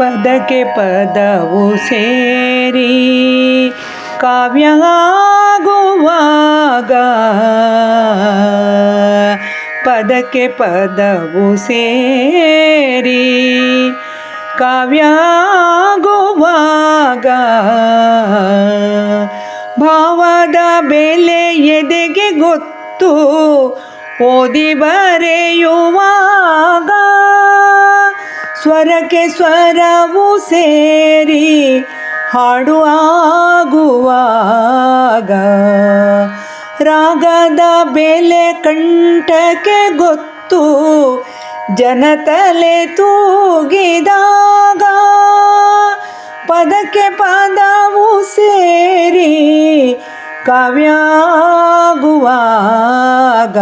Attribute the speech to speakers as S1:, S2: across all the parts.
S1: ಪದಕ್ಕೆ ಪದವು ಸೇರಿ ಕಾವ್ಯ ಆಗುವಾಗ ಪದಕ್ಕೆ ಪದವು ಸೇರಿ ಕಾವ್ಯ ಆಗುವಾಗ ಭಾವದ ಬೆಲೆ ಎದೆಗೆ ಗೊತ್ತು? ಓದಿ ಬರೆಯುವಾಗ ಸ್ವರಕ್ಕೆ ಸ್ವರವು ಸೇರಿ ಹಾಡು ಆಗುವಾಗ ರಾಗದ ಬೆಲೆ ಕಂಠಕ್ಕೆ ಗೊತ್ತು, ಜನತಲೆ ತೂಗಿದಾಗ ಪದಕ್ಕೆ ಪದವು ಸೇರಿ ಕಾವ್ಯಾಗುವಾಗ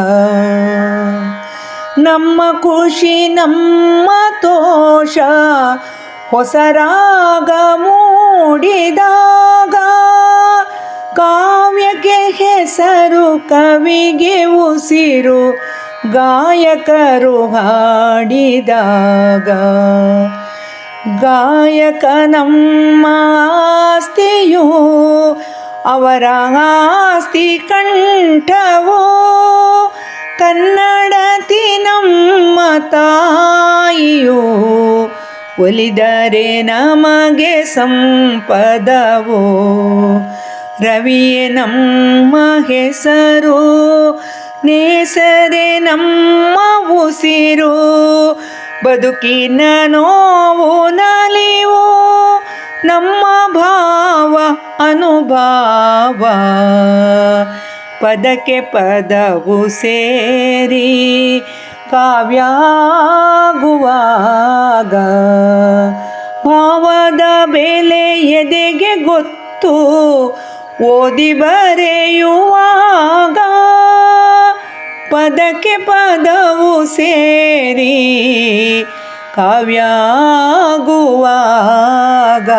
S1: ನಮ್ಮ ಖುಷಿ, ನಮ್ಮ ತೋಷ ಹೊಸ ರಾಗ ಮೂಡಿದಾಗ ಕಾವ್ಯಕ್ಕೆ ಹೆಸರು ಕವಿಗೆ ಉಸಿರು ಗಾಯಕರು ಹಾಡಿದಾಗ ಗಾಯಕ ನಮ್ಮ ಆಸ್ತಿಯು ಅವರ ಆಸ್ತಿ ಕಂಠವೋ ಕನ್ನಡತಿ ನಮ್ಮ ತಾಯಿಯೋ ಒಲಿದರೆ ನಮಗೆ ಸಂಪದವೋ? ರವಿಯೇ ನಮ್ಮ ಹೆಸರು ನೇಸರೆ ನಮ್ಮ ಉಸಿರು, ಬದುಕಿನ ನೋವು ನಲಿವು, ನಮ್ಮ ಭಾವ ಅನುಭಾವ. ಪದಕ್ಕೆ ಪದವು ಸೇರಿ ಕಾವ್ಯಾಗುವಾಗ ಭಾವದ ಬೆಲೆ ಎದೆಗೆ ಗೊತ್ತು? ಓದಿ ಬರೆಯುವಾಗ ಪದಕ್ಕೆ ಪದವು ಸೇರಿ ಕಾವ್ಯಾಗುವಾಗ